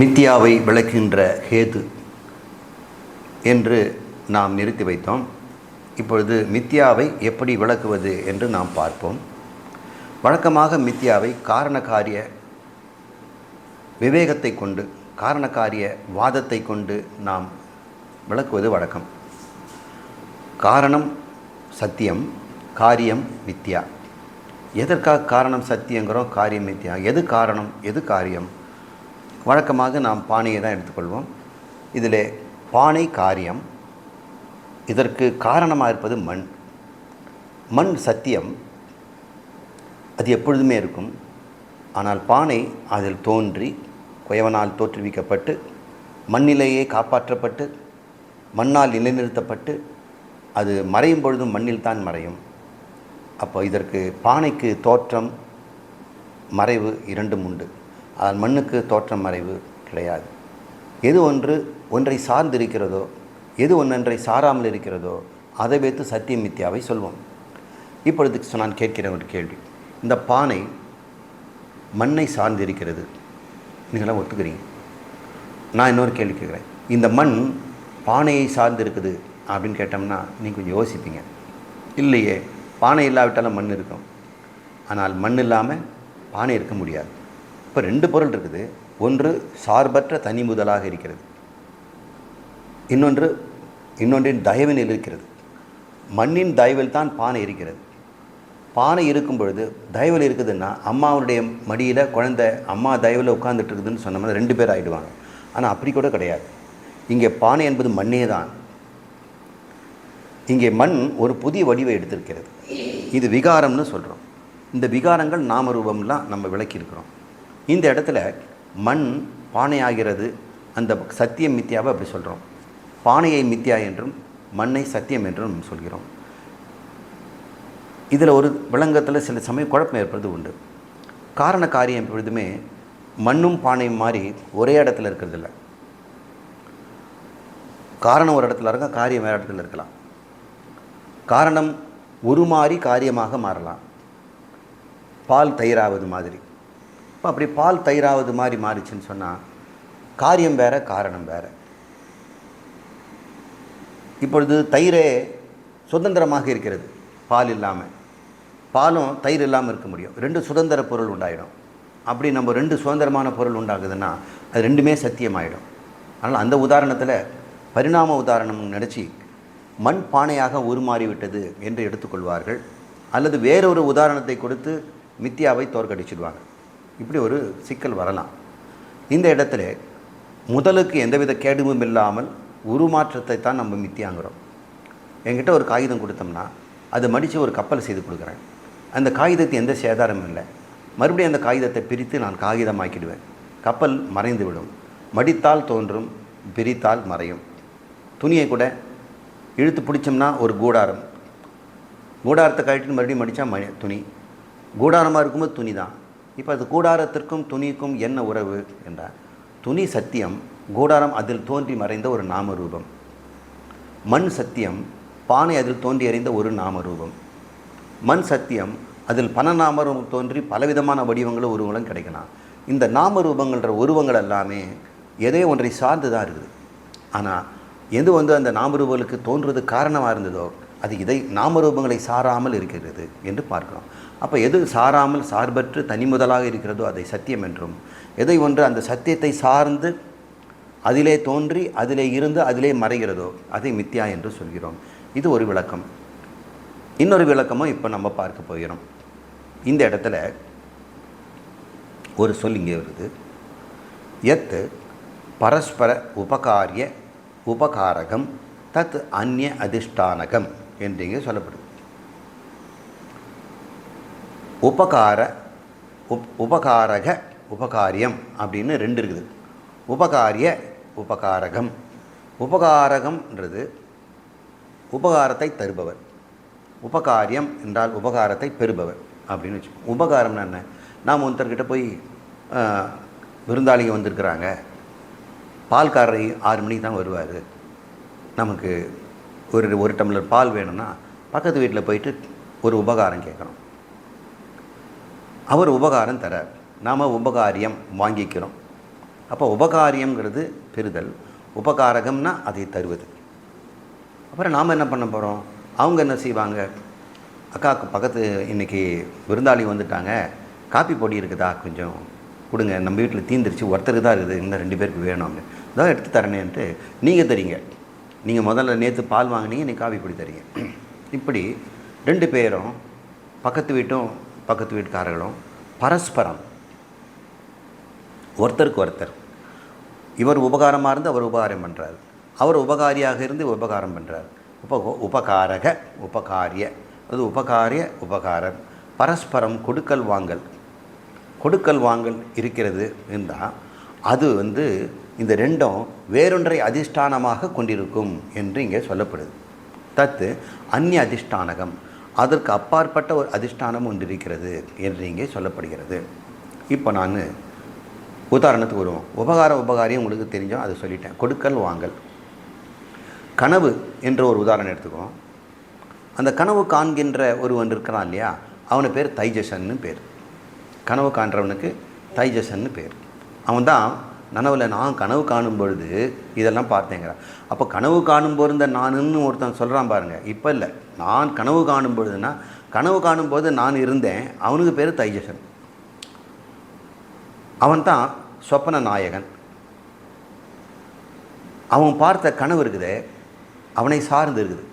மித்யாவை விளக்குகின்ற ஹேது என்று நாம் நிறுத்தி வைத்தோம். இப்பொழுது மித்யாவை எப்படி விளக்குவது என்று நாம் பார்ப்போம். வழக்கமாக மித்யாவை காரணகாரிய விவேகத்தை கொண்டு காரணகாரிய வாதத்தை கொண்டு நாம் விளக்குவது வழக்கம். காரணம் சத்தியம் காரியம் மித்யா எதற்காக காரணம் சத்தியங்கிறோம் காரியம் மித்யா எது காரணம் எது காரியம்? வழக்கமாக நாம் பானையை தான் எடுத்துக்கொள்வோம். இதில் பானை காரியம் இதற்கு காரணமாக இருப்பது மண். மண் சத்தியம் அது எப்பொழுதுமே இருக்கும். ஆனால் பானை அதில் தோன்றி குயவனால் தோற்றுவிக்கப்பட்டு மண்ணிலேயே காப்பாற்றப்பட்டு மண்ணால் நிலைநிறுத்தப்பட்டு அது மறையும் பொழுதும் மண்ணில் தான் மறையும். அப்போ இதற்கு பானைக்கு தோற்றம் மறைவு இரண்டும் உண்டு. அதன் மண்ணுக்கு தோற்றம் மறைவு கிடையாது. எது ஒன்று ஒன்றை சார்ந்திருக்கிறதோ எது ஒன்றொன்றை சாராமல் இருக்கிறதோ அதை வைத்து சத்தியம் மித்யாவை சொல்வோம். இப்பொழுதுக்கு நான் கேட்கிற ஒரு கேள்வி. இந்த பானை மண்ணை சார்ந்திருக்கிறது. நீங்களாம் ஒத்துக்கிறீங்க. நான் இன்னொரு கேள்வி கேட்குறேன். இந்த மண் பானையை சார்ந்து இருக்குது அப்படின்னு கேட்டோம்னா நீங்கள் கொஞ்சம் யோசிப்பீங்க. இல்லையே பானை இல்லாவிட்டாலும் மண் இருக்கும். ஆனால் மண் இல்லாமல் பானை இருக்க முடியாது. இப்போ ரெண்டு பொருள் இருக்குது. ஒன்று சார்பற்ற தனி முதலாக இருக்கிறது. இன்னொன்று இன்னொன்றின் தயவினில் இருக்கிறது. மண்ணின் தயவில் தான் பானை இருக்கிறது. பானை இருக்கும் பொழுது தயவில் இருக்குதுன்னா அம்மாவுடைய மடியில் குழந்தை அம்மா தயவில் உட்காந்துட்டு இருக்குதுன்னு சொன்னோம்னா ரெண்டு பேர் ஆகிடுவாங்க ஆனால் அப்படி கூட கிடையாது. இங்கே பானை என்பது மண்ணே தான். இங்கே மண் ஒரு புதிய வடிவை எடுத்திருக்கிறது. இது விகாரம்னு சொல்கிறோம் இந்த விகாரங்கள் நாமரூபம்லாம் நம்ம விளக்கியிருக்கிறோம். இந்த இடத்துல மண் பானையாகிறது அந்த சத்தியம் மித்தியாவை அப்படி சொல்கிறோம் பானையை மித்தியா என்றும் மண்ணை சத்தியம் என்றும் சொல்கிறோம். இதில் ஒரு விளங்கத்தில் சில சமயம் குழப்பம் ஏற்படுறது உண்டு. காரண காரியம் எப்பொழுதுமே மண்ணும் பானையும் மாதிரி ஒரே இடத்துல இருக்கிறதில்ல காரணம் ஒரு இடத்துல இருக்க காரியம் வேறு இடத்துல இருக்கலாம். காரணம் உருமாறி காரியமாக மாறலாம். பால் தயிராவது மாதிரி. இப்போ அப்படி பால் தயிராவது மாதிரி மாறிச்சுன்னு சொன்னால் காரியம் வேறு காரணம் வேறு. இப்பொழுது தயிரே சுதந்திரமாக இருக்கிறது பால் இல்லாமல் பாலும் தயிர் இல்லாமல் இருக்க முடியும். ரெண்டு சுதந்திர பொருள் உண்டாயிடும். அப்படி நம்ம ரெண்டு சுதந்திரமான பொருள் உண்டாகுதுன்னா அது ரெண்டுமே சத்தியமாயிடும். அதனால் அந்த உதாரணத்தில் பரிணாம உதாரணம் நினச்சி மண் பானையாக உருமாறிவிட்டது என்று எடுத்துக்கொள்வார்கள். அல்லது வேறொரு உதாரணத்தை கொடுத்து மித்தியாவை தோற்கடிச்சிடுவாங்க. இப்படி ஒரு சிக்கல் வரலாம். இந்த இடத்துல முதலுக்கு எந்தவித கேடுமும் இல்லாமல் உருமாற்றத்தை தான் நம்ம மித்தியாங்கிறோம். என்கிட்ட ஒரு காகிதம் கொடுத்தோம்னா அதை மடித்து ஒரு கப்பல் செய்து கொடுக்குறேன். அந்த காகிதத்து எந்த சேதாரமும் இல்லை. மறுபடியும் அந்த காகிதத்தை பிரித்து நான் காகிதமாக்கிடுவேன். கப்பல் மறைந்து விடும் மடித்தால் தோன்றும் பிரித்தால் மறையும். துணியை கூட இழுத்து பிடிச்சோம்னா ஒரு கூடாரம். கூடாரத்தை கழட்டி மறுபடியும் மடித்தா ம துணி. கூடாரமாக இருக்கும்போது துணி தான் இப்போ அது கூடாரத்திற்கும் துணிக்கும் என்ன உறவு? என்றார். துணி சத்தியம் கூடாரம் அதில் தோன்றி மறைந்த ஒரு நாமரூபம். மண் சத்தியம் பானை அதில் தோன்றி அறிந்த ஒரு நாமரூபம். மண் சத்தியம் அதில் பல தோன்றி பலவிதமான வடிவங்களும் உருவங்களும் கிடைக்கலாம் இந்த நாமரூபங்கள்ன்ற உருவங்கள் எல்லாமே எதே ஒன்றை சார்ந்து தான் இருக்குது. ஆனால் எது வந்து அந்த நாமரூபங்களுக்கு தோன்றுவது காரணமாக இருந்ததோ அது இதை நாமரூபங்களை சாராமல் இருக்கிறது என்று பார்க்கிறோம். அப்போ எது சாராமல் சார்பற்று தனி முதலாக இருக்கிறதோ அதை சத்தியம் என்றும். எதை ஒன்று அந்த சத்தியத்தை சார்ந்து அதிலே தோன்றி அதிலே இருந்து அதிலே மறைகிறதோ அதை மித்யா என்று சொல்கிறோம். இது ஒரு விளக்கம். இன்னொரு விளக்கமும் இப்போ நம்ம பார்க்க போகிறோம். இந்த இடத்துல ஒரு சொல் இங்கே வருது. எத் பரஸ்பர உபகாரிய உபகாரகம் தத் அந்நிய அதிஷ்டானகம் என்று இங்கே சொல்லப்படுது. உபகார உப் உபகாரக உபகாரியம் அப்படின்னு ரெண்டு இருக்குது. உபகாரிய உபகாரகம். உபகாரகம்ன்றது உபகாரத்தை தருபவர். உபகாரியம் என்றால் உபகாரத்தை பெறுபவர் அப்படின்னு வச்சுக்கோங்க உபகாரம்னா என்ன? நாம் ஒருத்தர்கிட்ட போய் விருந்தாளிங்க வந்திருக்கிறாங்க. பால்காரர் ஆறு மணிக்கு தான் வருவார். நமக்கு ஒரு ஒரு டம்ளர் பால் வேணும்னா பக்கத்து வீட்டில் போயிட்டு ஒரு உபகாரம் கேட்குறோம் அவர் உபகாரம் தரார். நாம் உபகாரியம் வாங்கிக்கிறோம். அப்போ உபகாரியங்கிறது பெறுதல். உபகாரகம்னா அதை தருவது. அப்புறம் நாம் என்ன பண்ண போகிறோம் அவங்க என்ன செய்வாங்க? அக்காவுக்கு பக்கத்து இன்னைக்கு விருந்தாளி வந்துட்டாங்க. காப்பி பொடி இருக்குதா? கொஞ்சம் கொடுங்க. நம்ம வீட்டில் தீந்துருச்சு. ஒருத்தருக்கு தான் இருக்குது. இன்னும் ரெண்டு பேருக்கு வேணும் அப்படின்னு இதான் எடுத்து தரணேன்ட்டு நீங்கள் தரீங்க. நீங்கள் முதல்ல நேற்று பால் வாங்கினீங்க நீ காப்பி பொடி தரீங்க. இப்படி ரெண்டு பேரும் பக்கத்து வீட்டும் பக்கத்து வீட்டுக்காரர்களும் பரஸ்பரம் ஒருத்தருக்கு ஒருத்தர். இவர் உபகாரமாக இருந்து அவர் உபகாரம் பண்ணுறார் அவர் உபகாரியாக இருந்து உபகாரம் பண்ணுறார் உப உபகாரக உபகாரிய. அது உபகாரிய உபகாரம் பரஸ்பரம் கொடுக்கல் வாங்கல். கொடுக்கல் வாங்கல் இருக்கிறது என்றால் அது வந்து இந்த ரெண்டும் வேறொன்றை அதிஷ்டானமாக கொண்டிருக்கும் என்று இங்கே சொல்லப்படுது. தத்து அந்நிய அதிஷ்டானகம். அதற்கு அப்பாற்பட்ட ஒரு அதிஷ்டானம் ஒன்று இருக்கிறது என்று இங்கே சொல்லப்படுகிறது. இப்போ நான் உதாரணத்துக்கு வருவோம் உபகார உபகாரியம் உங்களுக்கு தெரிஞ்சோம் அதை சொல்லிட்டேன். கொடுக்கல் வாங்கல். கனவு என்ற ஒரு உதாரணம் எடுத்துக்குவோம் அந்த கனவு காண்கின்ற ஒருவன் இருக்கிறான் இல்லையா? அவனை பேர் தைஜசன்னு பேர். கனவு காண்றவனுக்கு தைஜசன்னு பேர். அவன் தான் நனவில் நான் கனவு காணும் பொழுது இதெல்லாம் பார்த்தேங்கிறான். அப்போ கனவு காணும் பொழுது நானுன்னு ஒருத்தன் சொல்கிறான் பாருங்கள் இப்போ இல்லை. நான் கனவு காணும் பொழுதுனா கனவு காணும்போது நான் இருந்தேன் அவனுக்கு பேர் தைஜசன் அவன் தான் சொப்பன நாயகன். அவன் பார்த்த கனவு இருக்குது அவனை சார்ந்து இருக்குது.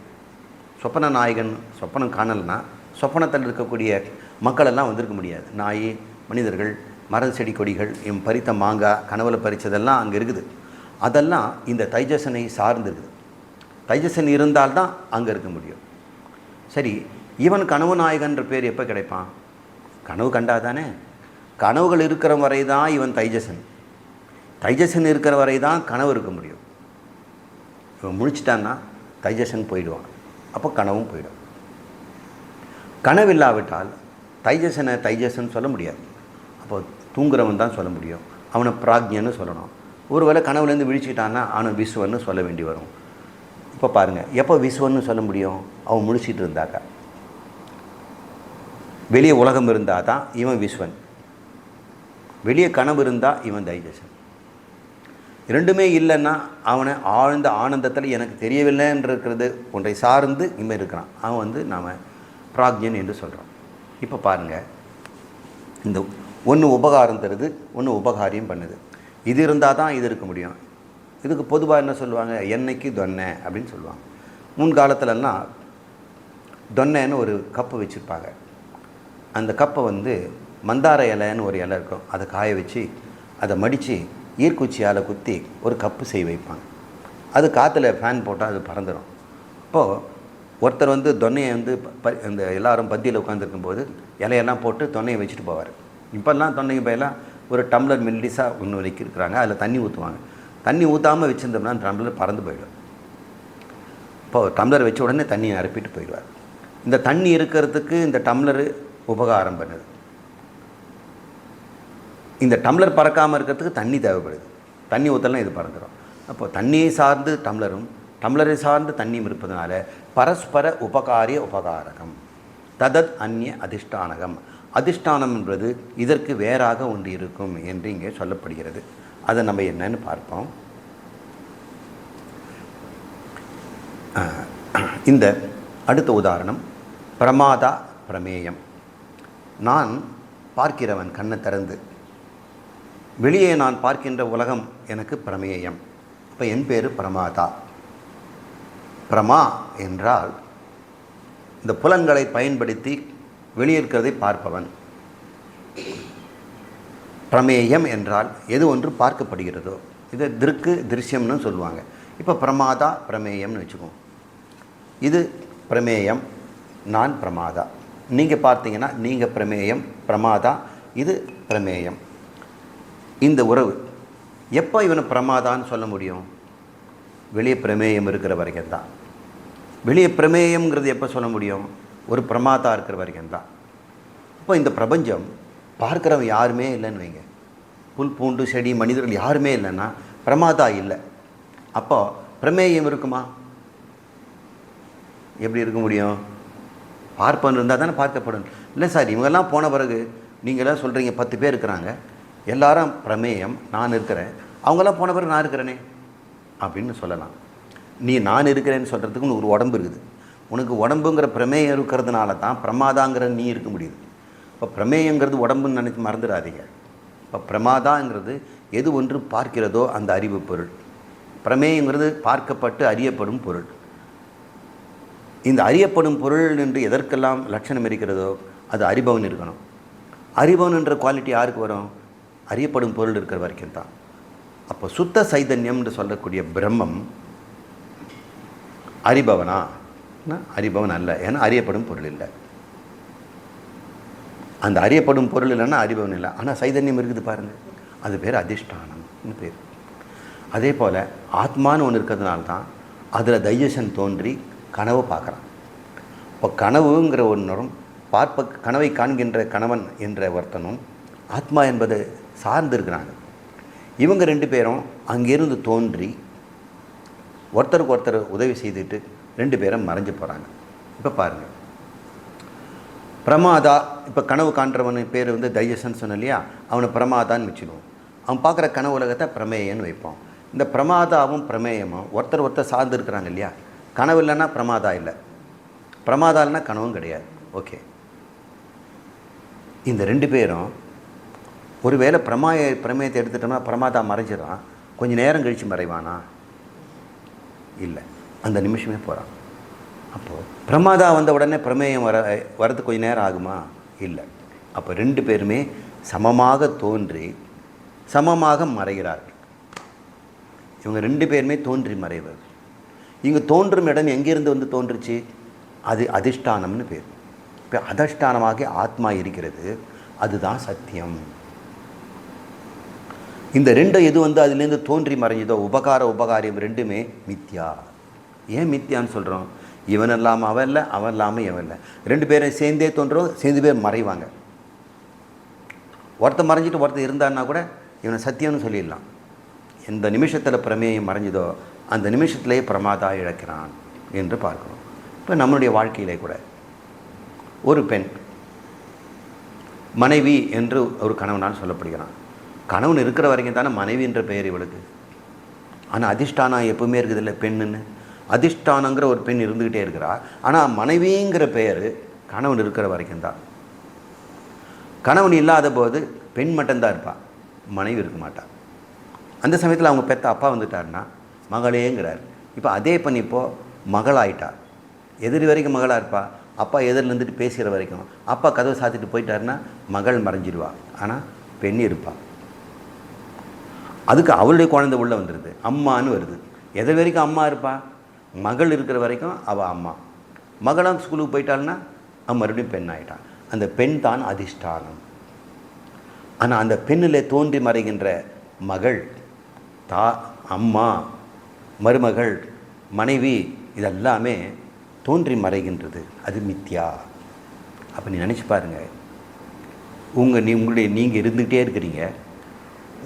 சொப்பன நாயகன் சொப்பனம் காணலைன்னா சொப்பனத்தில் இருக்கக்கூடிய மக்கள் எல்லாம் வந்திருக்க முடியாது. நாய் மனிதர்கள் மர செடி கொடிகள் என் பறித்த மாங்காய் கனவுல பறித்ததெல்லாம் அங்கே இருக்குது. அதெல்லாம் இந்த தைஜசனை சார்ந்து இருக்குது. தைஜசன் இருந்தால்தான் அங்கே இருக்க முடியும். சரி இவன் கனவு நாயகன்ற பேர் எப்போ கிடைப்பான்? கனவு கண்டாதானே? கனவுகள் இருக்கிற வரை தான் இவன் தைஜசன். தைஜசன் இருக்கிற வரை தான் கனவு இருக்க முடியும். இவன் முழிச்சிட்டான்னா தைஜசன் போயிடுவான். அப்போ கனவும் போயிடும். கனவு இல்லாவிட்டால் தைஜசனை தைஜசன் சொல்ல முடியாது. அப்போ தூங்குறவன் தான் சொல்ல முடியும். அவனை பிராக்ஞன்னு சொல்லணும். ஒருவேளை கனவுலேருந்து விழிச்சிட்டான்னா அவனை விஸ்வன்னு சொல்ல வேண்டி வரும். இப்போ பாருங்கள் எப்போ விஸ்வன்னு சொல்ல முடியும்? அவன் முடிச்சிட்டு இருந்தாக்கா. வெளியே உலகம் இருந்தால் தான் இவன் விஸ்வன். வெளியே கனவு இருந்தால் இவன் தைஜசன். ரெண்டுமே இல்லைன்னா அவனை ஆழ்ந்த ஆனந்தத்தில் எனக்கு தெரியவில்லைன்னு இருக்கிறது ஒன்றை சார்ந்து இவன் இருக்கிறான். அவன் வந்து நாம் பிராக்ஞன் என்று சொல்கிறோம் இப்போ பாருங்கள் இந்த ஒன்று உபகாரம் தருது ஒன்று உபகாரியம் பண்ணுது. இது இருந்தால் தான் இது இருக்க முடியும். இதுக்கு பொதுவாக என்ன சொல்லுவாங்க? என்னைக்கு தொன்னை அப்படின்னு சொல்லுவாங்க. முன்காலத்துலலாம் தொன்னைன்னு ஒரு கப்பு வச்சுருப்பாங்க. அந்த கப்பை வந்து மந்தார இலைன்னு ஒரு இலை இருக்கும். அதை காய வச்சு அதை மடித்து ஈர்க்குச்சியால் குத்தி ஒரு கப்பு செய் வைப்பாங்க. அது காற்றுல ஃபேன் போட்டால் அது பறந்துடும் இப்போது ஒருத்தர் வந்து தொன்னையை வந்து ப இந்த எல்லாரும் பத்தியில் உட்காந்துருக்கும் போது இலையெல்லாம் போட்டு தொன்னையை வச்சுட்டு போவார். இப்போல்லாம் தொன்னைக்கு பயிலாக ஒரு டம்ளர் மெல்லிஸாக ஒன்று வைக்கிருக்கிறாங்க அதில் தண்ணி ஊற்றுவாங்க தண்ணி ஊற்றாமல் வச்சுருந்தோம்னா அந்த டம்ளர் பறந்து போயிடும். இப்போ டம்ளர் வச்ச உடனே தண்ணியை நிரப்பிட்டு போயிடுவார். இந்த தண்ணி இருக்கிறதுக்கு இந்த டம்ளரு உபகாரம் பண்ணுது. இந்த டம்ளர் பறக்காமல் இருக்கிறதுக்கு தண்ணி தேவைப்படுது. தண்ணி ஊற்றலாம் இது பறந்துடும் அப்போ தண்ணியை சார்ந்து டம்ளரும் டம்ளரை சார்ந்து தண்ணியும் இருப்பதனால பரஸ்பர உபகாரிய உபகாரகம். ததத் அந்நிய அதிஷ்டானகம். அதிஷ்டானம் என்பது இதற்கு வேறாக ஒன்று இருக்கும் என்று இங்கே சொல்லப்படுகிறது. அதை நம்ம என்னன்னு பார்ப்போம். இந்த அடுத்த உதாரணம் பிரமாதா பிரமேயம். நான் பார்க்கிறவன் கண்ணை திறந்து வெளியே நான் பார்க்கின்ற உலகம் எனக்கு பிரமேயம். இப்போ என் பேர் பிரமாதா. பிரமா என்றால் இந்த புலன்களை பயன்படுத்தி வெளியிருக்கிறதை பார்ப்பவன். பிரமேயம் என்றால் எது ஒன்று பார்க்கப்படுகிறதோ. இது திருக்கு திருஷ்யம்னு சொல்லுவாங்க. இப்போ பிரமாதா பிரமேயம்னு வச்சுக்குவோம். இது பிரமேயம் நான் பிரமாதா. நீங்கள் பார்த்தீங்கன்னா நீங்கள் பிரமேயம் பிரமாதா இது பிரமேயம். இந்த உறவு. எப்போ இவனை பிரமாதான்னு சொல்ல முடியும்? வெளியே பிரமேயம் இருக்கிற வரைக்கும் தான். வெளியே பிரமேயம்ங்கிறது எப்போ சொல்ல முடியும்? ஒரு பிரமாதா இருக்கிற வரைக்கும் தான். இப்போ இந்த பிரபஞ்சம் பார்க்குறவங்க யாருமே இல்லைன்னு வைங்க. புல் பூண்டு செடி மனிதர்கள் யாருமே இல்லைன்னா பிரமாதா இல்லை. அப்போ பிரமேயம் இருக்குமா? எப்படி இருக்க முடியும்? பார்ப்பன் இருந்தால் தானே பார்க்கப்படும். இல்லை சார் இவங்கெல்லாம் போன பிறகு நீங்களாம் சொல்கிறீங்க பத்து பேர் இருக்கிறாங்க. எல்லாரும் பிரமேயம் நான் இருக்கிறேன். அவங்களாம் போன பிறகு நான் இருக்கிறேனே? அப்படின்னு சொல்லலாம். நீ நான் இருக்கிறேன்னு சொல்கிறதுக்கு ஒரு உடம்பு இருக்குது. உனக்கு உடம்புங்கிற பிரமேயம் இருக்கிறதுனால தான் பிரமாதாங்கிற நீ இருக்க முடியுது. இப்போ பிரமேயங்கிறது உடம்புன்னு நினச்சி மறந்துடாதீங்க. இப்போ பிரமாதாங்கிறது எது ஒன்று பார்க்கிறதோ அந்த அறிவு பொருள். பிரமேயங்கிறது பார்க்கப்பட்டு அறியப்படும் பொருள். இந்த அறியப்படும் பொருள் என்று எதற்கெல்லாம் லட்சணம் இருக்கிறதோ அது அறிபவன் இருக்கணும். அறிபவன் என்ற குவாலிட்டி யாருக்கு வரும்? அறியப்படும் பொருள் இருக்கிற வரைக்கும் தான். அப்போ சுத்த சைதன்யம் என்று சொல்லக்கூடிய பிரம்மம் அறிபவனா? அறிபவன் அல்ல. ஏன்னா அறியப்படும் பொருள் இல்லை. அந்த அறியப்படும் பொருள் இல்லைன்னா அறிபவன் இல்லை. ஆனால் சைதன்யம் இருக்குது பாருங்கள் அது பேர் அதிஷ்டானம்னு பேர். அதே போல் ஆத்மான்னு ஒன்று இருக்கிறதுனால தான் அதில் தைஜசன் தோன்றி கனவு பார்க்குறான். இப்போ கனவுங்கிற ஒன்றரும் பார்ப்ப கனவை காண்கின்ற கணவன் என்ற ஒருத்தனும் ஆத்மா என்பது சார்ந்து இருக்கிறாங்க. இவங்க ரெண்டு பேரும் அங்கிருந்து தோன்றி ஒருத்தருக்கு ஒருத்தர் உதவி செய்துட்டு ரெண்டு பேரும் மறைஞ்சு போகிறாங்க இப்போ பாருங்கள் பிரமாதா இப்போ கனவு காண்றவன் பேர் வந்து தைஜசன் சொன்ன இல்லையா? அவனை பிரமாதான்னு வச்சுக்குவோம் அவன் பார்க்குற கனவு உலகத்தை பிரமேயன்னு வைப்போம். இந்த பிரமாதாவும் பிரமேயமும் ஒருத்தர் ஒருத்தர் சார்ந்து இருக்கிறாங்க இல்லையா? கனவு இல்லைன்னா பிரமாதா இல்லை. பிரமாதா இல்லைன்னா கனவும் கிடையாது. ஓகே. இந்த ரெண்டு பேரும் ஒருவேளை பிரமாய பிரமேயத்தை எடுத்துட்டோம்னா பிரமாதா மறைஞ்சிடும் கொஞ்சம் நேரம் கழித்து மறைவானா? இல்லை. அந்த நிமிஷமே போகிறான் அப்போது பிரமாதா வந்த உடனே பிரமேயம் வர வரதுக்கு கொஞ்ச நேரம் ஆகுமா? இல்லை. அப்போ ரெண்டு பேருமே சமமாக தோன்றி சமமாக மறைகிறார்கள். இவங்க ரெண்டு பேருமே தோன்றி மறைவர் இங்கே தோன்றும் இடம் எங்கேருந்து வந்து தோன்றுச்சு? அது அதிஷ்டானம்னு பேர். இப்போ அதிர்ஷ்டானமாக ஆத்மா இருக்கிறது அதுதான் சத்தியம். இந்த ரெண்டும் எது வந்து அதுலேருந்து தோன்றி மறைஞ்சதோ உபகார உபகாரியம் ரெண்டுமே மித்யா. ஏன் மித்யான்னு சொல்கிறோம் இவன் இல்லாமல் அவன் இல்லை அவன் இல்லாமல் இவன் இல்லை. ரெண்டு பேரும் சேர்ந்தே தோன்றும் சேர்ந்து பேர் மறைவாங்க. ஒருத்தன் மறைஞ்சிட்டு ஒருத்தர் இருந்தான்னா கூட இவனை சத்தியம்னு சொல்லிடலாம். எந்த நிமிஷத்தில் பிரமேயம் மறைஞ்சதோ அந்த நிமிஷத்திலேயே பிரமாதா இழக்கிறான் என்று பார்க்கணும் இப்போ நம்மளுடைய வாழ்க்கையிலே கூட ஒரு பெண் மனைவி என்று ஒரு கணவனால் சொல்லப்படுகிறான். கணவன் இருக்கிற வரைக்கும் தானே மனைவி என்ற பெயர் இவளுக்கு. ஆனால் அதிர்ஷ்டானம் எப்பவுமே இருக்குது இல்லை பெண்ணுன்னு? அதிஷ்டானங்கிற ஒரு பெண் இருந்துக்கிட்டே இருக்கிறா. ஆனால் மனைவிங்கிற பெயர் கணவன் இருக்கிற வரைக்கும் தான். கணவன் இல்லாத போது பெண் மட்டும்தான் இருப்பாள் மனைவி இருக்க மாட்டாள் அந்த சமயத்தில் அவங்க பெத்த அப்பா வந்துட்டாருன்னா மகளேங்கிறார். இப்போ அதே பெண் இப்போது மகளாயிட்டா. எதிரி வரைக்கும் மகளாக இருப்பா. அப்பா எதிரில் இருந்துட்டு பேசுகிற வரைக்கும். அப்பா கதவை சாத்திட்டு போயிட்டாருன்னா மகள் மறைஞ்சிடுவா ஆனால் பெண் இருப்பாள் அதுக்கு அவளுடைய குழந்தை உள்ளே வந்துடுது அம்மான்னு வருது. எதிர் வரைக்கும் அம்மா இருப்பா? மகள் இருக்கிற வரைக்கும் அவள் அம்மா. மகளாம் ஸ்கூலுக்கு போயிட்டாள்னா அவன் மறுபடியும் பெண் ஆகிட்டான் அந்த பெண் தான் அதிஷ்டானம். ஆனால் அந்த பெண்ணில் தோன்றி மறைகின்ற மகள் தா அம்மா மருமகள் மனைவி இதெல்லாமே தோன்றி மறைகின்றது. அது மித்யா. அப்போ நீ நினச்சி பாருங்கள் உங்கள் நீ உங்களுடைய நீங்கள் இருந்துக்கிட்டே இருக்கிறீங்க.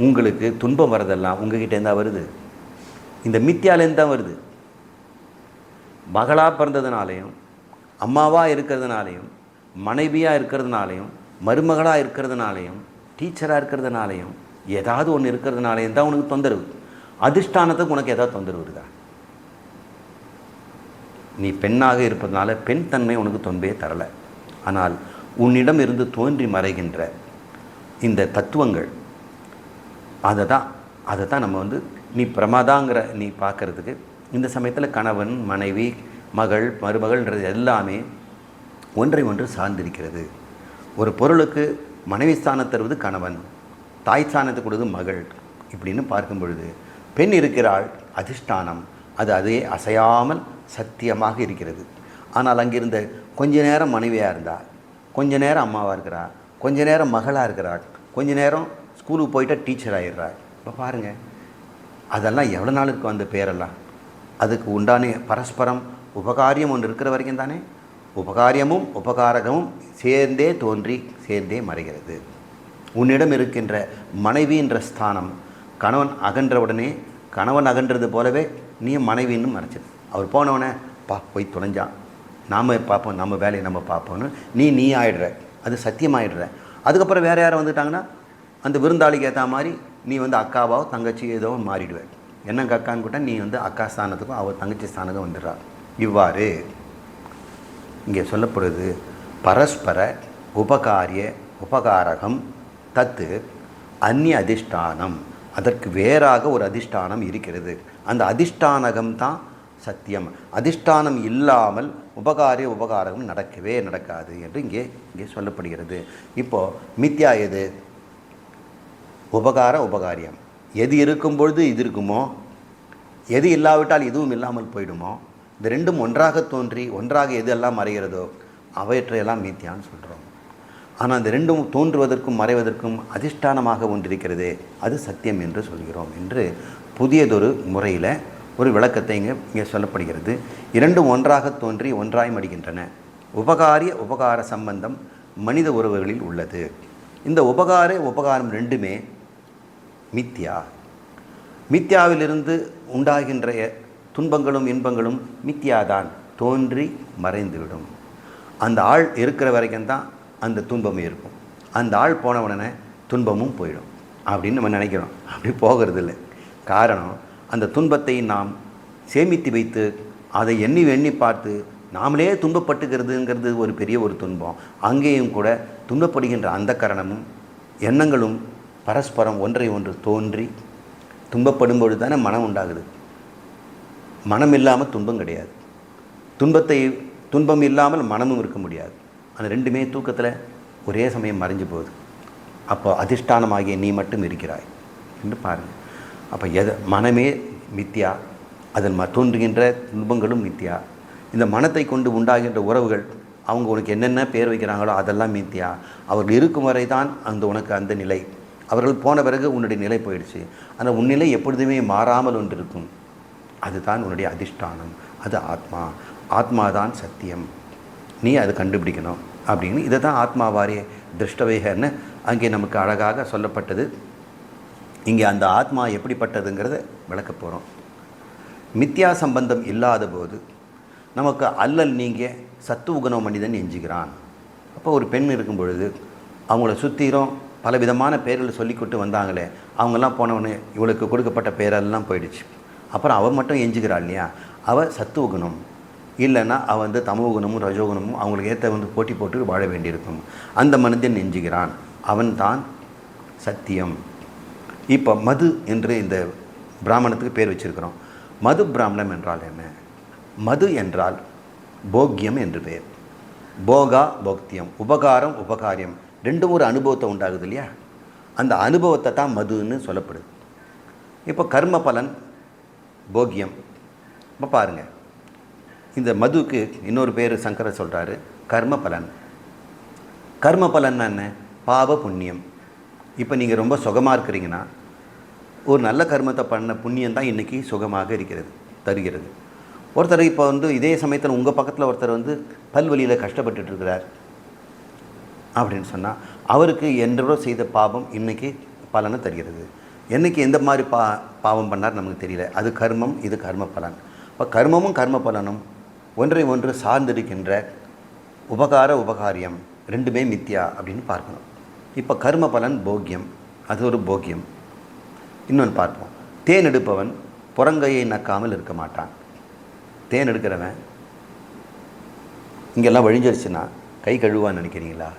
உங்களுக்கு துன்பம் வரதெல்லாம் உங்ககிட்டேருந்து தான் வருது. இந்த மித்தியாலேருந்து தான் வருது. மகளாக பிறந்ததுனாலையும் அம்மாவாக இருக்கிறதுனாலையும் மனைவியாக இருக்கிறதுனாலையும் மருமகளாக இருக்கிறதுனாலையும் டீச்சராக இருக்கிறதுனாலையும் ஏதாவது ஒன்று இருக்கிறதுனாலையும் தான் உனக்கு தொந்தரவு. அதிர்ஷ்டானத்துக்கு உனக்கு ஏதாவது தொந்தரவு இருக்கா? நீ பெண்ணாக இருப்பதனால பெண் தன்மை உனக்கு தொன்பே தரலை. ஆனால் உன்னிடம் இருந்து தோன்றி மறைகின்ற இந்த தத்துவங்கள் அதை தான் அதை தான் நம்ம வந்து நீ பிரமாதாங்கிற நீ பார்க்கறதுக்கு இந்த சமயத்தில் கணவன் மனைவி மகள் மருமகள்ன்றது எல்லாமே ஒன்றை ஒன்று சார்ந்திருக்கிறது. ஒரு பொருளுக்கு மனைவி ஸ்தானம் தருவது கணவன் தாய் ஸ்தானத்தை கொடுவது மகள் இப்படின்னு பார்க்கும் பொழுது பெண் இருக்கிறாள் அதிஷ்டானம் அது அதே அசையாமல் சத்தியமாக இருக்கிறது. ஆனால் அங்கிருந்த கொஞ்ச நேரம் மனைவியாக இருந்தாள் கொஞ்ச நேரம் அம்மாவாக இருக்கிறா கொஞ்ச நேரம் மகளாக இருக்கிறாள் கொஞ்ச நேரம் ஸ்கூலுக்கு போயிட்டால் டீச்சர் ஆகிடுறாள் இப்போ பாருங்கள் அதெல்லாம் எவ்வளோ நாளுக்கு வந்த பேரெல்லாம்? அதுக்கு உண்டான பரஸ்பரம் உபகாரியம் ஒன்று இருக்கிற வரைக்கும் தானே? உபகாரியமும் உபகாரகமும் சேர்ந்தே தோன்றி சேர்ந்தே மறைகிறது. உன்னிடம் இருக்கின்ற மனைவின்ற ஸ்தானம் கணவன் அகன்ற உடனே கணவன் அகன்றது போலவே நீ மனைவின்னு மறைச்சிது அவர் போனவனே பா போய் தொலைஞ்சான் நாம் பார்ப்போம் நம்ம வேலையை நம்ம பார்ப்போம்னு. நீ நீ ஆயிடுற. அது சத்தியமாயிடுற. அதுக்கப்புறம் வேறு யாரும் வந்துட்டாங்கன்னா அந்த விருந்தாளிக்கு ஏற்ற மாதிரி நீ வந்து அக்காவோ தங்கச்சி ஏதோ மாறிடுவேன் என்னங்க அக்கான்னு கூட்ட நீ வந்து அக்கா ஸ்தானத்துக்கும் அவள் தங்கச்சி ஸ்தானத்துக்கும் வந்துடுறா. இவ்வாறு இங்கே சொல்லப்படுது பரஸ்பர உபகாரிய உபகாரகம் தத்து அந்நிய அதிஷ்டானம். அதற்கு வேறாக ஒரு அதிஷ்டானம் இருக்கிறது. அந்த அதிஷ்டானகம் தான் சத்தியம். அதிஷ்டானம் இல்லாமல் உபகாரிய உபகாரகம் நடக்கவே நடக்காது என்று இங்கே இங்கே சொல்லப்படுகிறது. இப்போது மித்யா எது? உபகார உபகாரியம். எது இருக்கும் பொழுது இது இருக்குமோ? எது இல்லாவிட்டால் எதுவும் இல்லாமல் போயிடுமோ? இந்த ரெண்டும் ஒன்றாக தோன்றி ஒன்றாக எது எல்லாம் மறைகிறதோ அவற்றையெல்லாம் மீத்தியான்னு சொல்கிறோம் ஆனால் அந்த ரெண்டும் தோன்றுவதற்கும் மறைவதற்கும் அதிஷ்டானமாக ஒன்றிருக்கிறது அது சத்தியம் என்று சொல்கிறோம் என்று புதியதொரு முறையில் ஒரு விளக்கத்தை இங்கே இங்கே சொல்லப்படுகிறது. இரண்டும் ஒன்றாக தோன்றி ஒன்றாய் மடிகின்றன. உபகாரிய உபகார சம்பந்தம் மனித உறவுகளில் உள்ளது. இந்த உபகார உபகாரம் ரெண்டுமே மித்யா. மித்யாவிலிருந்து உண்டாகின்ற துன்பங்களும் இன்பங்களும் மித்யாதான் தோன்றி மறைந்துவிடும். அந்த ஆள் இருக்கிற வரைக்கும் தான் அந்த துன்பம் இருக்கும். அந்த ஆள் போன உடனே துன்பமும் போயிடும். அப்படின்னு நம்ம நினைக்கிறோம். அப்படி போகிறது இல்லை காரணம் அந்த துன்பத்தை நாம் சேமித்து வைத்து அதை எண்ணி எண்ணி பார்த்து நாமளே துன்பப்பட்டுக்கிறதுங்கிறது ஒரு பெரிய ஒரு துன்பம். அங்கேயும் கூட துன்பப்படுகின்ற அந்த கரணமும் எண்ணங்களும் பரஸ்பரம் ஒன்றை ஒன்று தோன்றி துன்பப்படும் பொழுது தானே மனம் உண்டாகுது. மனம் இல்லாமல் துன்பம் கிடையாது. துன்பத்தை துன்பம் இல்லாமல் மனமும் இருக்க முடியாது. அந்த ரெண்டுமே தூக்கத்தில் ஒரே சமயம் மறைஞ்சு போகுது. அப்போ அதிஷ்டானமாகிய நீ மட்டும் இருக்கிறாய் என்று பாருங்கள் அப்போ எது மனமே மித்யா அதன் ம தோன்றுகின்ற துன்பங்களும் மித்யா இந்த மனத்தை கொண்டு உண்டாகின்ற உறவுகள் அவங்க உனக்கு என்னென்ன பேர் வைக்கிறாங்களோ அதெல்லாம் மித்யா அவர்கள் இருக்கும் வரை தான் அந்த உனக்கு அந்த நிலை. அவர்கள் போன பிறகு உன்னுடைய நிலை போயிடுச்சு. ஆனால் உன் நிலை எப்பொழுதுமே மாறாமல் ஒன்று இருக்கும் அதுதான் உன்னுடைய அதிஷ்டானம். அது ஆத்மா. ஆத்மா தான் சத்தியம். நீ அதை கண்டுபிடிக்கணும் அப்படின்னு இதை தான் ஆத்மாவாரிய திருஷ்டவேகர்னு அங்கே நமக்கு அழகாக சொல்லப்பட்டது. இங்கே அந்த ஆத்மா எப்படிப்பட்டதுங்கிறத விளக்க போகிறோம் மித்யா சம்பந்தம் இல்லாத போது நமக்கு அல்லல் நீங்க சத்துவகுண மனிதன் எஞ்சுகிறான். அப்போ ஒரு பெண் இருக்கும் பொழுது அவங்கள சுற்றிலும் பலவிதமான பேர்கள் சொல்லிக்கிட்டு வந்தாங்களே அவங்கெல்லாம் போனவொடனே இவளுக்கு கொடுக்கப்பட்ட பேரெல்லாம் போயிடுச்சு. அப்புறம் அவள் மட்டும் எஞ்சிக்கிறாள் இல்லையா? அவள் சத்துவகுணம் இல்லைன்னா அவள் வந்து தமோகுணமும் ரஜோகுணமும் அவங்களுக்கு ஏற்ற வந்து போட்டி போட்டு வாழ வேண்டியிருக்கும். அந்த மனிதன் நெஞ்சுகிறான் அவன்தான் சத்தியம். இப்போ மது என்று இந்த பிராமணத்துக்கு பேர் வச்சிருக்கிறோம். மது பிராமணம் என்றால் என்ன? மது என்றால் போக்கியம் என்று பெயர் போகா போக்தியம். உபகாரம் உபகாரியம். ரெண்டும் ஒரு அனுபவத்தை உண்டாகுது இல்லையா? அந்த அனுபவத்தை தான் மதுன்னு சொல்லப்படுது. இப்போ கர்ம பலன் போக்கியம். இப்போ பாருங்கள் இந்த மதுக்கு இன்னொரு பேர் சங்கர சொல்கிறாரு கர்ம பலன். கர்ம பலன் என்ன? பாவ புண்ணியம். இப்போ நீங்கள் ரொம்ப சுகமாக இருக்கிறீங்கன்னா ஒரு நல்ல கர்மத்தை பண்ண புண்ணியம் தான் இன்றைக்கி சுகமாக இருக்கிறது தருகிறது. ஒருத்தர் இப்போ வந்து இதே சமயத்தில் உங்கள் பக்கத்தில் ஒருத்தர் வந்து பல்வலியில் கஷ்டப்பட்டுட்டு இருக்கிறார். அப்படின்னு சொன்னால் அவருக்கு என்றோ செய்த பாவம் இன்றைக்கி பலனை தருகிறது. என்னைக்கு எந்த மாதிரி பா பாவம் பண்ணார் நமக்கு தெரியல. அது கர்மம் இது கர்ம பலன் இப்போ கர்மமும் கர்ம பலனும் ஒன்றை ஒன்று சார்ந்திருக்கின்ற உபகார உபகாரியம் ரெண்டுமே மித்யா அப்படின்னு பார்க்கணும். இப்போ கர்ம பலன் போக்கியம். அது ஒரு போக்கியம். இன்னொன்று பார்ப்போம். தேன் எடுப்பவன் புறங்கையை நக்காமல் இருக்க மாட்டான். தேன் எடுக்கிறவன் இங்கெல்லாம் வழிஞ்சிருச்சுன்னா கை கழுவான்னு நினைக்கிறீங்களா?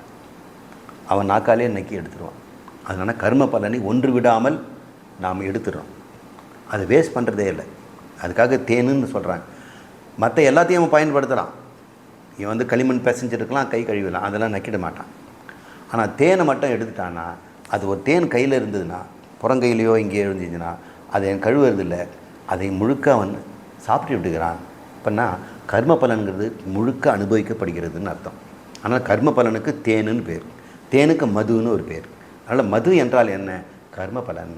அவன் நாக்காலே நக்கி எடுத்துருவான். அதனால் கர்ம பலனை ஒன்று விடாமல் நாம் எடுத்துடுறோம் அதை வேஸ்ட் பண்ணுறதே இல்லை. அதுக்காக தேனுன்னு சொல்கிறாங்க மற்ற எல்லாத்தையும் அவன் பயன்படுத்தலாம் இவன் வந்து களிமண் பிசைஞ்சிருக்கலாம் கை கழுவிடலாம் அதெல்லாம் நக்கிட மாட்டான். ஆனால் தேனை மட்டும் எடுத்துட்டான்னா அது ஒரு தேன் கையில் இருந்ததுன்னா புறங்கையிலையோ இங்கேயோ இருந்துச்சுன்னா அதை என் கழுவுறதில்லை. அதை முழுக்க அவன் சாப்பிட்டு விட்டுக்கிறான் அப்படின்னா கர்ம பலன்கிறது முழுக்க அனுபவிக்கப்படுகிறதுன்னு அர்த்தம். ஆனால் கர்ம பலனுக்கு தேனுன்னு பேர். தேனுக்கு மதுன்னு ஒரு பேர். அதனால் மது என்றால் என்ன? கர்ம பலன்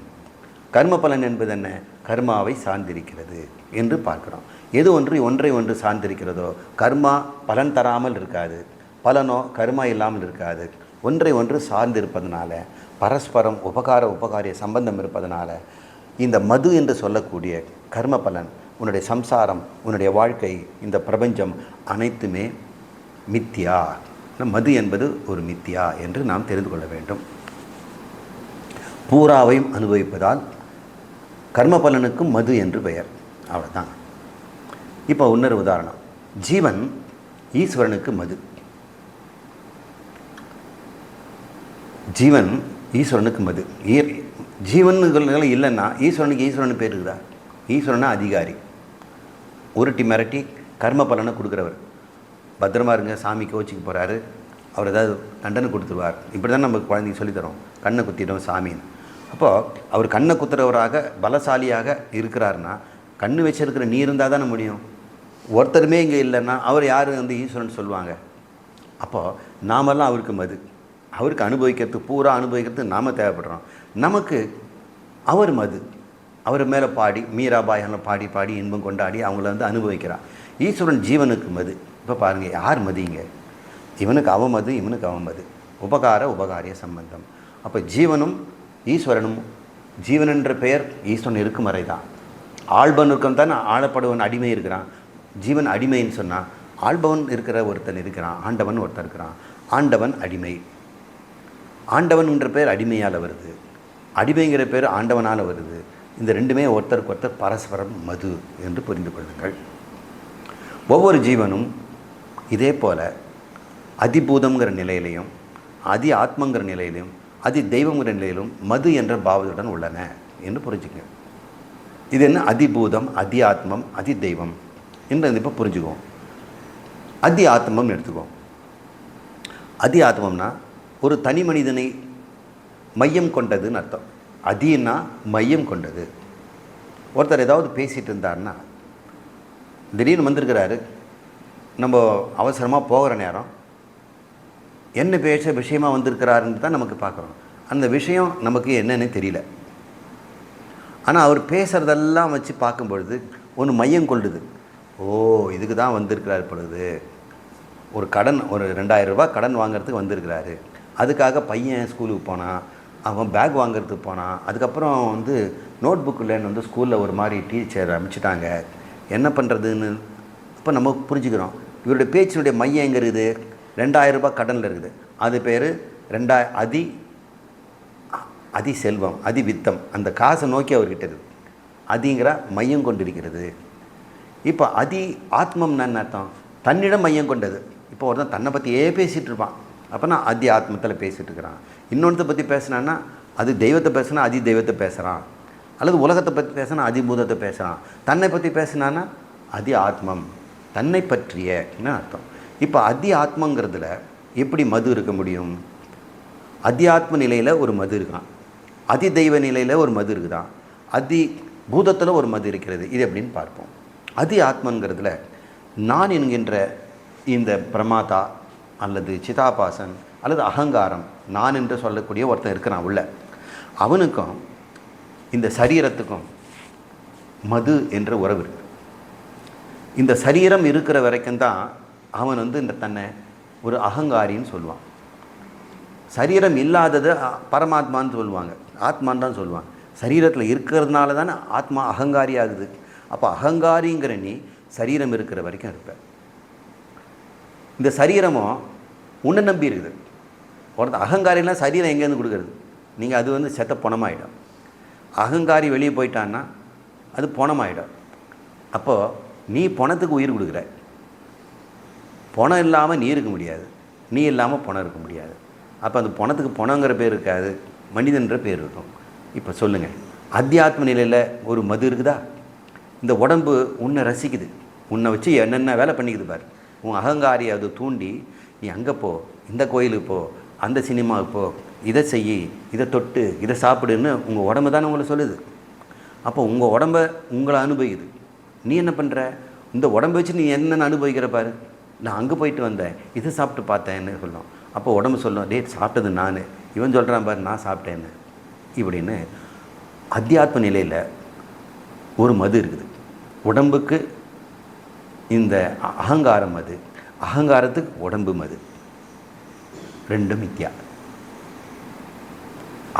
கர்ம பலன் என்பது என்ன? கர்மாவை சார்ந்திருக்கிறது என்று பார்க்கிறோம். எது ஒன்று ஒன்றை ஒன்று சார்ந்திருக்கிறதோ கர்மா பலன் தராமல் இருக்காது. பலனோ கர்மா இல்லாமல் இருக்காது. ஒன்றை ஒன்று சார்ந்திருப்பதனால பரஸ்பரம் உபகார உபகாரிய சம்பந்தம் இருப்பதனால இந்த மது என்று சொல்லக்கூடிய கர்ம பலன் உன்னுடைய சம்சாரம் உன்னுடைய வாழ்க்கை இந்த பிரபஞ்சம் அனைத்துமே மித்தியா. மது என்பது ஒரு மித்தியா என்று நாம் தெரிந்து கொள்ள வேண்டும். பூராவையும் அனுபவிப்பதால் கர்ம பலனுக்கும் மது என்று பெயர். அவ்வளோதான் இப்போ இன்னொரு உதாரணம். ஜீவன் ஈஸ்வரனுக்கு மது. ஜீவன் ஈஸ்வரனுக்கு மது. ஈர் இல்லைன்னா ஈஸ்வரனுக்கு ஈஸ்வரன் பேர் இருக்குதா? ஈஸ்வரனா அதிகாரி. உருட்டி மிரட்டி கர்ம பலனை கொடுக்குறவர். பத்திரமா இருங்க சாமி கோச்சிக்கு போகிறாரு அவர் ஏதாவது தண்டனை கொடுத்துருவார். இப்படி தான் நம்ம குழந்தைங்க சொல்லித்தரோம் கண்ணை குத்திடும் சாமின்னு. அப்போது அவர் கண்ணை குத்துறவராக பலசாலியாக இருக்கிறாருன்னா கண்ணு வச்சிருக்கிற நீ இருந்தால் தானே முடியும். ஒருத்தருமே இங்கே இல்லைன்னா அவர் யார் வந்து ஈஸ்வரன் சொல்லுவாங்க. அப்போது நாமெல்லாம் அவருக்கு மது. அவருக்கு அனுபவிக்கிறது பூரா அனுபவிக்கிறது நாம் தேவைப்படுறோம். நமக்கு அவர் மது. அவர் மேலே பாடி மீராபாயெல்லாம் பாடி பாடி இன்பம் கொண்டாடி அவங்கள வந்து அனுபவிக்கிறான். ஈஸ்வரன் ஜீவனுக்கு மது. இப்போ பாருங்கள் யார் மதிங்க? இவனுக்கு அவமது இவனுக்கு அவன் மது. உபகார உபகாரிய சம்பந்தம். அப்போ ஜீவனும் ஈஸ்வரனும் ஜீவன் என்ற பெயர் ஈஸ்வரன் இருக்கும் வரை தான் ஆள்பவன் இருக்கும் தான் ஆளப்படுவன் அடிமை இருக்கிறான். ஜீவன் அடிமைன்னு சொன்னால் ஆள்பவன் இருக்கிற ஒருத்தன் இருக்கிறான் ஆண்டவன் ஒருத்தன் இருக்கிறான். ஆண்டவன் அடிமை. ஆண்டவன் என்ற பேர் அடிமையால் வருது. அடிமைங்கிற பேர் ஆண்டவனால் வருது. இந்த ரெண்டுமே ஒருத்தருக்கு ஒருத்தர் பரஸ்பரம் மது என்று புரிந்து கொள்ளுங்கள். ஒவ்வொரு ஜீவனும் இதே போல் அதிபூதங்கிற நிலையிலையும் அதி ஆத்மங்கிற நிலையிலையும் அதி தெய்வங்கிற நிலையிலும் மது என்ற பாவத்துடன் உள்ளன என்று புரிஞ்சுக்கங்க. இது என்ன? அதிபூதம் அதி ஆத்மம் அதி தெய்வம் என்று இப்போ புரிஞ்சுக்குவோம். அதி ஆத்மம்னு எடுத்துக்குவோம். அதி ஆத்மம்னா ஒரு தனி மனிதனை மையம் கொண்டதுன்னு அர்த்தம். அதின்னா மையம் கொண்டது. ஒருத்தர் ஏதாவது பேசிகிட்டு இருந்தாருன்னா திடீர்னு வந்திருக்கிறாரு நம்ம அவசரமாக போகிற நேரம் என்ன பேச விஷயமாக வந்திருக்கிறாருன்னு தான் நமக்கு பார்க்குறோம் அந்த விஷயம் நமக்கு என்னன்னு தெரியல. ஆனால் அவர் பேசுகிறதெல்லாம் வச்சு பார்க்கும் பொழுது ஒன்று மையம் கொள்ளுது. ஓ இதுக்கு தான் வந்திருக்கிறார் பொழுது. ஒரு கடன் ஒரு ரெண்டாயிரம் கடன் வாங்குறதுக்கு வந்திருக்கிறாரு. அதுக்காக பையன் ஸ்கூலுக்கு போனான் அவன் பேக் வாங்குறதுக்கு போனான் அதுக்கப்புறம் வந்து நோட் புக்கில் வந்து ஸ்கூலில் ஒரு மாதிரி டீச்சர் அனுப்பிச்சிட்டாங்க என்ன பண்ணுறதுன்னு இப்போ நம்ம புரிஞ்சுக்கிறோம். இவருடைய பேச்சினுடைய மையம் எங்கே இருக்குது? ரெண்டாயிரம் ரூபாய் கடனில் இருக்குது. அது பேர் ரெண்டா அதி அதி செல்வம் அதி வித்தம். அந்த காசை நோக்கி அவர்கிட்ட இருக்குது. அதிங்கிற மையம் கொண்டிருக்கிறது. இப்போ அதி ஆத்மம்னா என்ன அர்த்தம்? தன்னிடம் மையம் கொண்டது. இப்போ ஒருத்தன் தன்னை பற்றியே பேசிகிட்டு இருப்பான். அப்போனா அதி ஆத்மத்தில் பேசிகிட்டு இருக்கிறான். இன்னொன்றத்தை பற்றி பேசினான்னா அது தெய்வத்தை பேசுனா அதி தெய்வத்தை பேசுகிறான் அல்லது உலகத்தை பற்றி பேசினா அதிபூதத்தை பேசுகிறான் தன்னை பற்றி பேசினான்னா அதி ஆத்மம். தன்னை பற்றிய என்ன அர்த்தம்? இப்போ அதி ஆத்மங்கிறதுல எப்படி மது இருக்க முடியும்? அத்தியாத்ம நிலையில் ஒரு மது இருக்கான். அதி தெய்வ நிலையில் ஒரு மது இருக்குதான் அதி பூதத்தில் ஒரு மது இருக்கிறது. இது எப்படின்னு பார்ப்போம். அதி ஆத்மங்கிறதுல நான் என்கின்ற இந்த பிரமாதா அல்லது சிதாபாசன் அல்லது அகங்காரம் நான் என்று சொல்லக்கூடிய ஒருத்தன் இருக்கிறான் உள்ள. அவனுக்கும் இந்த சரீரத்துக்கும் மது என்ற உறவு இருக்குது இந்த சரீரம் இருக்கிற வரைக்கும் தான் அவன் வந்து இந்த தன்னை ஒரு அகங்காரின்னு சொல்லுவான். சரீரம் இல்லாதது பரமாத்மான்னு சொல்லுவாங்க. ஆத்மான்னு தான் சொல்லுவாங்க. சரீரத்தில் இருக்கிறதுனால தானே ஆத்மா அகங்காரி ஆகுது. அப்போ அகங்காரிங்கிற நீ சரீரம் இருக்கிற வரைக்கும் இருப்ப. இந்த சரீரமும் உன்னை நம்பி இருக்குது. ஒருத்தர் அகங்காரிலாம் சரீரம் எங்கேருந்து கொடுக்குறது? நீங்கள் அது வந்து செத்த பணமாயிடும். அகங்காரி வெளியே போயிட்டான்னா அது பணமாயிடும். அப்போது நீ பணத்துக்கு உயிர் கொடுக்குற. பணம் இல்லாமல் நீ இருக்க முடியாது. நீ இல்லாமல் பணம் இருக்க முடியாது. அப்போ அந்த பணத்துக்கு பணங்கிற பேர் இருக்காது. மனிதன்ற பேர் இருக்கும். இப்போ சொல்லுங்கள் அத்தியாத்ம நிலையில் ஒரு மது இருக்குதா? இந்த உடம்பு உன்னை ரசிக்குது. உன்னை வச்சு என்னென்ன வேலை பண்ணிக்குது பார். உன் அகங்காரி அது தூண்டி நீ அங்கே போ. இந்த கோயிலுக்கு போ. அந்த சினிமாவுக்கு போ. இதை செய். இதை தொட்டு. இதை சாப்பிடுன்னு உங்கள் உடம்பு தானே உங்களை சொல்லுது. அப்போ உங்கள் உடம்ப உங்களை அனுபவிக்குது. நீ என்ன பண்ணுற இந்த உடம்பு வச்சு நீ என்னென்ன அனுபவிக்கிற பாரு. நான் அங்கே போயிட்டு வந்தேன். இதை சாப்பிட்டு பார்த்தேன்னு சொல்லும் அப்போ உடம்பு சொல்லும் டேட் சாப்பிட்டது நான். இவன் சொல்கிறான் பாரு நான் சாப்பிட்டேன்னு. இப்படின்னு அத்தியாத்ம நிலையில் ஒரு மது இருக்குது. உடம்புக்கு இந்த அகங்காரம் மது. அகங்காரத்துக்கு உடம்பு மது. ரெண்டும் மித்யா.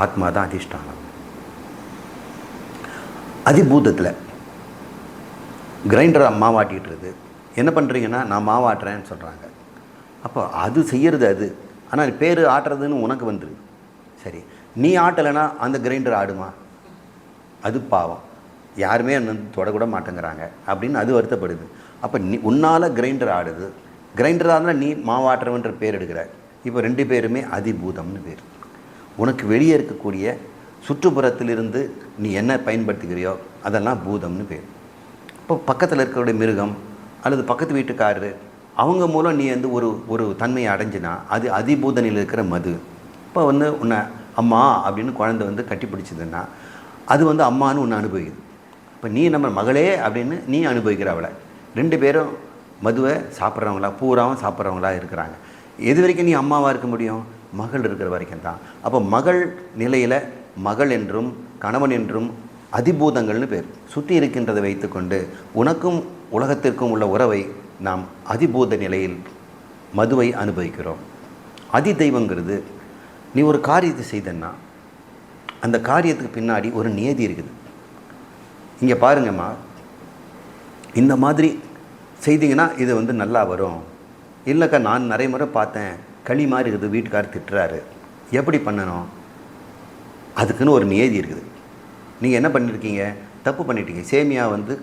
ஆத்மா தான் அதிஷ்டானம். அதிபூதத்தில் கிரைண்டராக மாவாட்டிட்டுருது. என்ன பண்ணுறீங்கன்னா நான் மாவாட்டுறேன்னு சொல்கிறாங்க அப்போ அது செய்கிறது அது. ஆனால் பேர் ஆட்டுறதுன்னு உனக்கு வந்துருது. சரி நீ ஆட்டலைன்னா அந்த கிரைண்டர் ஆடுமா? அது பாவம். யாருமே அந்த தொடக்கூட மாட்டேங்கிறாங்க அப்படின்னு அது வருத்தப்படுது. அப்போ நீ உன்னால் கிரைண்டர் ஆடுது. கிரைண்டராக இருந்தால் நீ மாவாட்டுறவன்ற பேர் எடுக்கிற. இப்போ ரெண்டு பேருமே அதிபூதம்னு பேர். உனக்கு வெளியே இருக்கக்கூடிய சுற்றுப்புறத்திலிருந்து நீ என்ன பயன்படுத்துகிறியோ அதெல்லாம் பூதம்னு பேர். இப்போ பக்கத்தில் இருக்கக்கூடிய மிருகம் அல்லது பக்கத்து வீட்டுக்காரர் அவங்க மூலம் நீ வந்து ஒரு ஒரு தன்மையை அடைஞ்சினா அது அதிபூத நிலையில் இருக்கிற மது. இப்போ வந்து உன்னை அம்மா அப்படின்னு குழந்தை வந்து கட்டி பிடிச்சதுன்னா அது வந்து அம்மான்னு ஒன்று அனுபவிக்குது. இப்போ நீ நம்ம மகளே அப்படின்னு நீ அனுபவிக்கிற அவளை. ரெண்டு பேரும் மதுவை சாப்பிட்றவங்களா பூராவும் சாப்பிட்றவங்களா இருக்கிறாங்க. எது வரைக்கும் நீ அம்மாவாக இருக்க முடியும்? மகள் இருக்கிற வரைக்கும் தான். அப்போ மகள் நிலையில் மகள் என்றும் கணவன் என்றும் அதிபூதங்கள்னு பேர். சுற்றி இருக்கின்றதை வைத்துக்கொண்டு உனக்கும் உலகத்திற்கும் உள்ள உறவை நாம் அதிபூத நிலையில் மதுவை அனுபவிக்கிறோம். அதி தெய்வங்கிறது நீ ஒரு காரியத்தை செய்தன்னா அந்த காரியத்துக்கு பின்னாடி ஒரு நியதி இருக்குது. இங்கே பாருங்கம்மா இந்த மாதிரி செய்தீங்கன்னா இது வந்து நல்லா வரும். இல்லைக்கா நான் நிறைய முறை பார்த்தேன் களி மாதிரி இருக்குது வீட்டுக்கார் திட்டுறாரு. எப்படி பண்ணணும்? அதுக்குன்னு ஒரு நியதி இருக்குது. நீங்கள் என்ன பண்ணியிருக்கீங்க தப்பு பண்ணிட்டீங்க. சேமியா வந்து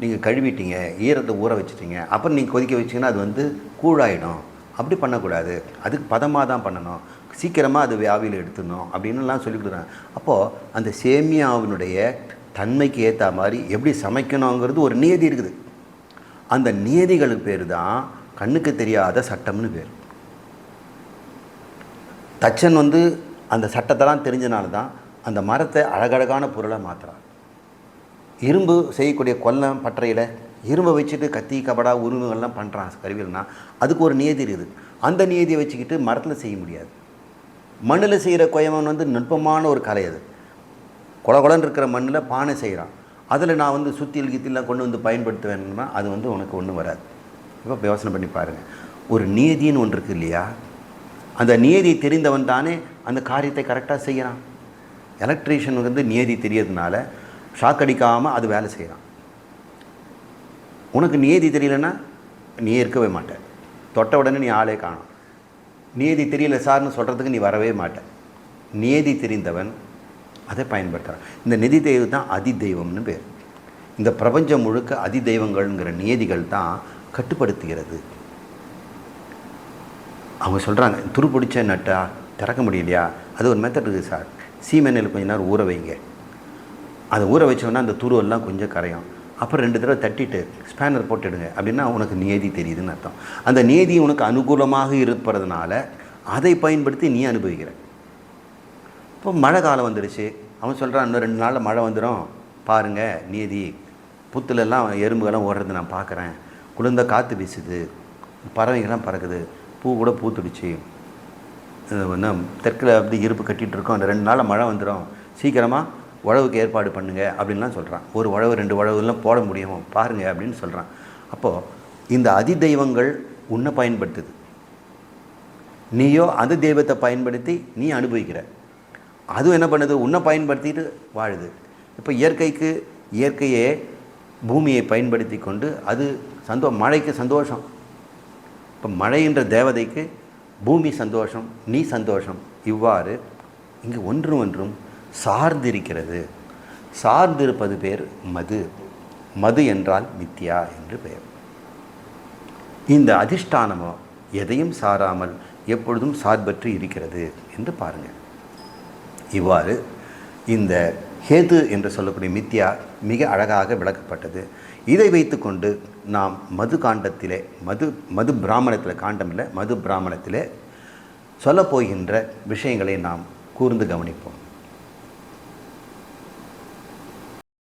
நீங்கள் கழுவிட்டீங்க. ஈரத்தை ஊற வச்சுட்டீங்க. அப்புறம் நீங்கள் கொதிக்க வச்சிங்கன்னா அது வந்து கூழாயிடும். அப்படி பண்ணக்கூடாது. அதுக்கு பதமாக தான் பண்ணணும். சீக்கிரமாக அது வியாவியில் எடுத்துடணும் அப்படின்னுலாம் சொல்லி கொடுக்குறாங்க அப்போது அந்த சேமியாவினுடைய தன்மைக்கு ஏற்ற மாதிரி எப்படி சமைக்கணுங்கிறது ஒரு நியதி இருக்குது. அந்த நியதிகளுக்கு பேர் தான் கண்ணுக்கு தெரியாத சட்டம்னு பேர். தச்சன் வந்து அந்த சட்டத்தெல்லாம் தெரிஞ்சனால தான் அந்த மரத்தை அழகழகான பொருளாக மாற்றுறான் இரும்பு செய்யக்கூடிய கொல்லம் பற்றையில் இரும்பை வச்சுட்டு கத்தி கபடா உருவங்கள்லாம் பண்ணுறான் கருவிகள்னா அதுக்கு ஒரு நியதி இருக்குது. அந்த நியதியை வச்சுக்கிட்டு மரத்தில் செய்ய முடியாது. மண்ணில் செய்கிற கொயமன் வந்து நுட்பமான ஒரு கலை அது. கொலகொலன்னு இருக்கிற மண்ணில் பானை செய்கிறான் அதில் நான் வந்து சுத்தியில் கித்திலாம் கொண்டு வந்து பயன்படுத்துவேன்னா அது வந்து உனக்கு ஒன்றும் வராது. இப்போ யோசனை பண்ணி பாருங்கள் ஒரு நியதின்னு ஒன்று இருக்குது இல்லையா? அந்த நியதி தெரிந்தவன் தானே அந்த காரியத்தை கரெக்டாக செய்கிறான் எலக்ட்ரீஷியன் வந்து நியதி தெரியறதுனால ஷாக் அடிக்காமல் அது வேலை செய்கிறான் உனக்கு நியதி தெரியலன்னா நீ இருக்கவே மாட்ட. தொட்ட உடனே நீ ஆளே காணும். நியதி தெரியல சார்னு சொல்கிறதுக்கு நீ வரவே மாட்ட. நியதி தெரிந்தவன் அதை பயன்படுத்துகிறான் இந்த நிதி தெய்வம் தான் அதி தெய்வம்னு பேர். இந்த பிரபஞ்சம் முழுக்க அதி தெய்வங்கள்ங்கிற நியதிகள் தான் கட்டுப்படுத்துகிறது. அவங்க சொல்கிறாங்க துரு பிடிச்ச நட்டா திறக்க முடியலையா? அது ஒரு மெத்தட் இருக்குது சார். சீமெண்ணில் கொஞ்ச நேரம் ஊற வைங்க. அதை ஊற வச்சோன்னா அந்த துருவெல்லாம் கொஞ்சம் கரையும். அப்புறம் ரெண்டு தடவை தட்டிட்டு ஸ்பேனர் போட்டுடுங்க அப்படின்னா உனக்கு நியதி தெரியுதுன்னு அர்த்தம். அந்த நியதி உனக்கு அனுகூலமாக இருப்பதுனால அதை பயன்படுத்தி நீ அனுபவிக்கிற. இப்போ மழை காலம் வந்துடுச்சு அவன் சொல்கிறான் இன்னும் ரெண்டு நாளில் மழை வந்துடும் பாருங்கள் நீதி புத்துலெல்லாம் எறும்புகள்லாம் ஓடுறது நான் பார்க்குறேன். குளிர்ந்த காற்று வீசுது. பறவைகள்லாம் பறக்குது. பூ கூட பூத்துடுச்சு. என்ன தெற்கில் அப்படி இருப்பு கட்டிகிட்டு இருக்கோம். அந்த ரெண்டு நாளில் மழை வந்துடும் சீக்கிரமாக உழவுக்கு ஏற்பாடு பண்ணுங்கள் அப்படின்லாம் சொல்கிறான் ஒரு உழவு ரெண்டு உழவுலாம் போட முடியும். பாருங்கள் அப்படின்னு சொல்கிறான் அப்போது இந்த அதி தெய்வங்கள் உன்னை பயன்படுத்துது. நீயோ அந்த தெய்வத்தை பயன்படுத்தி நீ அனுபவிக்கிற. அதுவும் என்ன பண்ணுது? உன்னை பயன்படுத்திட்டு வாழுது. இப்போ இயற்கைக்கு இயற்கையே பூமியை பயன்படுத்தி கொண்டு அது சந்தோ மழைக்கு சந்தோஷம். இப்போ மழைன்ற தேவதைக்கு பூமி சந்தோஷம் நீ சந்தோஷம். இவ்வாறு இங்கு ஒன்று ஒன்றும் சார்ந்திருக்கிறது. சார்ந்திருப்பது பேர் மது. மது என்றால் மித்யா என்று பெயர். இந்த அதிஷ்டானமோ எதையும் சாராமல் எப்பொழுதும் சார்பற்று இருக்கிறது என்று பாருங்கள். இவ்வாறு இந்த ஹேது என்று சொல்லக்கூடிய மித்யா மிக அழகாக விளக்கப்பட்டது. இதை வைத்துக்கொண்டு நாம் மது காண்டத்திலே மது மது பிராமணத்தில் காண்டம் இல்லை மது பிராமணத்திலே சொல்லப்போகின்ற விஷயங்களை நாம் கூர்ந்து கவனிப்போம்.